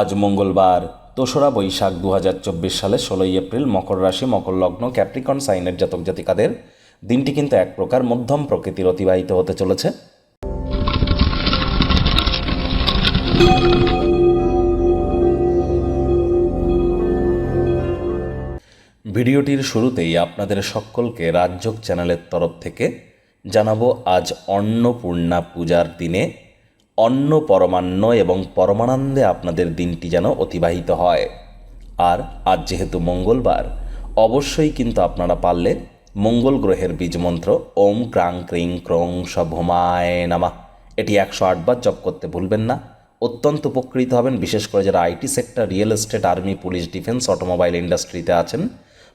আজ মঙ্গলবার, দোসরা বৈশাখ দু হাজার চব্বিশ সালে ষোলোই এপ্রিল মকর রাশি, মকর লগ্ন, ক্যাপ্রিকন, সাইনের জাতক জাতিকাদের দিনটি কিন্তু এক প্রকার মধ্যম প্রকৃতির অতিবাহিত হতে চলেছে। ভিডিওটির শুরুতেই আপনাদের সকলকে রাজযোগ চ্যানেলের তরফ থেকে জানাব, আজ অন্নপূর্ণা পূজার দিনে অন্ন পরমান্ন এবং পরমানন্দে আপনাদের দিনটি যেন অতিবাহিত হয়। আর আজ যেহেতু মঙ্গলবার, অবশ্যই কিন্তু আপনারা পারলে মঙ্গল গ্রহের বীজমন্ত্র ওম ক্রাং ক্রিং ক্রং সভমায় নামা। এটি একশো আটবার জপ করতে ভুলবেন না। অত্যন্ত উপকৃত হবেন, বিশেষ করে যারা IT sector, real estate, army, police, defence, automobile ইন্ডাস্ট্রিতে আছেন।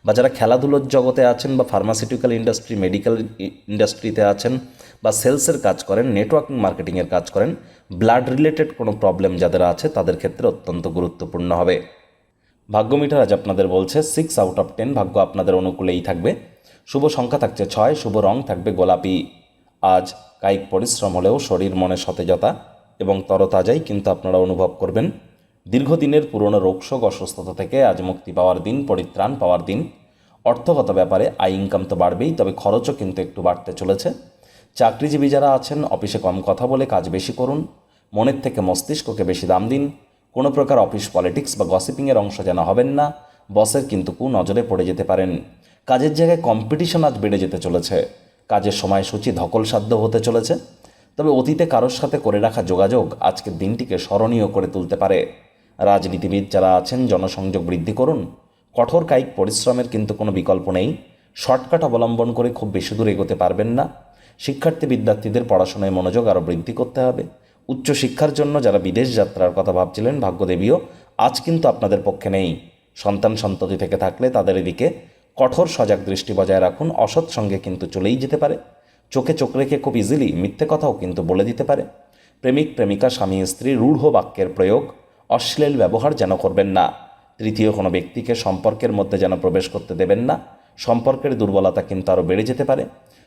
বা যারা খেলাধুলোর জগতে আছেন বা ফার্মাসিউটিক্যাল ইন্ডাস্ট্রি মেডিকেল ইন্ডাস্ট্রিতে আছেন বা সেলসের কাজ করেন নেটওয়ার্কিং মার্কেটিংয়ের কাজ করেন ব্লাড রিলেটেড কোনো প্রবলেম যাদের আছে তাদের ক্ষেত্রে অত্যন্ত গুরুত্বপূর্ণ হবে। ভাগ্য মিটার আজ আপনাদের বলছে সিক্স আউট অফ টেন ভাগ্য আপনাদের অনুকূলেই থাকবে। শুভ সংখ্যা থাকছে ছয়, শুভ রং থাকবে গোলাপি। আজ কায়িক পরিশ্রম হলেও শরীর মনে সতেজতা এবং তরতাজাই কিন্তু আপনারা অনুভব করবেন। দীর্ঘদিনের পুরনো রোগশোক অসুস্থতা থেকে আজ মুক্তি পাওয়ার দিন, পরিত্রাণ পাওয়ার দিন। অর্থগত ব্যাপারে আয় ইনকাম তো বাড়বেই, তবে খরচও কিন্তু একটু বাড়তে চলেছে। চাকরিজীবী যারা আছেন, অফিসে কম কথা বলে কাজ বেশি করুন, মনের থেকে মস্তিষ্ককে বেশি দাম দিন, কোনো প্রকার অফিস পলিটিক্স বা গসিপিংয়ের অংশ যেন হবেন না, বসের কিন্তু কু নজরে পড়ে যেতে পারেন। কাজের জায়গায় কম্পিটিশন আজ বেড়ে যেতে চলেছে, কাজের সময়সূচি ধকলসাধ্য হতে চলেছে, তবে অতীতে কারোর সাথে করে রাখা যোগাযোগ আজকের দিনটিকে স্মরণীয় করে তুলতে পারে। রাজনীতিবিদ যারা আছেন, জনসংযোগ বৃদ্ধি করুন কঠোর কায়িক পরিশ্রমের কিন্তু কোনো বিকল্প নেই। শর্টকাট অবলম্বন করে খুব বেশি দূর এগোতে পারবেন না। শিক্ষার্থী বিদ্যার্থীদের পড়াশোনায় মনোযোগ আরও বৃদ্ধি করতে হবে। উচ্চশিক্ষার জন্য যারা বিদেশ যাত্রার কথা ভাবছিলেন, ভাগ্যদেবীও আজ কিন্তু আপনাদের পক্ষে নেই। সন্তান সন্ততি থেকে থাকলে তাদের এদিকে কঠোর সজাগ দৃষ্টি বজায় রাখুন। অসৎ সঙ্গে কিন্তু চলেই যেতে পারে। চোখে চোখ রেখে খুব ইজিলি মিথ্যে কথাও কিন্তু বলে দিতে পারে। প্রেমিক, প্রেমিকা, স্বামী, স্ত্রী, রূঢ় বাক্যের প্রয়োগ, অশ্লীল ব্যবহার যেন করবেন না। তৃতীয় কোনো ব্যক্তিকে সম্পর্কের মধ্যে যেন প্রবেশ করতে দেবেন না, সম্পর্কের দুর্বলতা কিন্তু আরও বেড়ে যেতে পারে।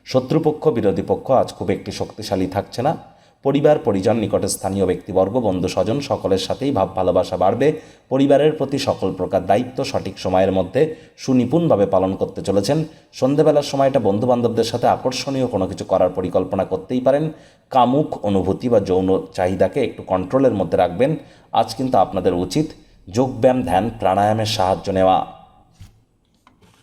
শত্রুপক্ষ, বিরোধী পক্ষ আজ খুব একটি শক্তিশালী থাকছে না। পরিবার, পরিজন, নিকটে স্থানীয় ব্যক্তিবর্গ, বন্ধু, স্বজন, সকলের সাথেই ভাব, ভালোবাসা বাড়বে। পরিবারের প্রতি সকল প্রকার দায়িত্ব সঠিক সময়ের মধ্যে সুনিপুণভাবে পালন করতে চলেছেন। সন্ধেবেলার সময়টা বন্ধু বান্ধবদের সাথে আকর্ষণীয় কোনো কিছু করার পরিকল্পনা করতেই পারেন। কামুক, অনুভূতি বা যৌন চাহিদাকে একটু কন্ট্রোলের মধ্যে রাখবেন। আজ কিন্তু আপনাদের উচিত যোগব্যায়াম ধ্যান প্রাণায়ামের সাহায্য নেওয়া।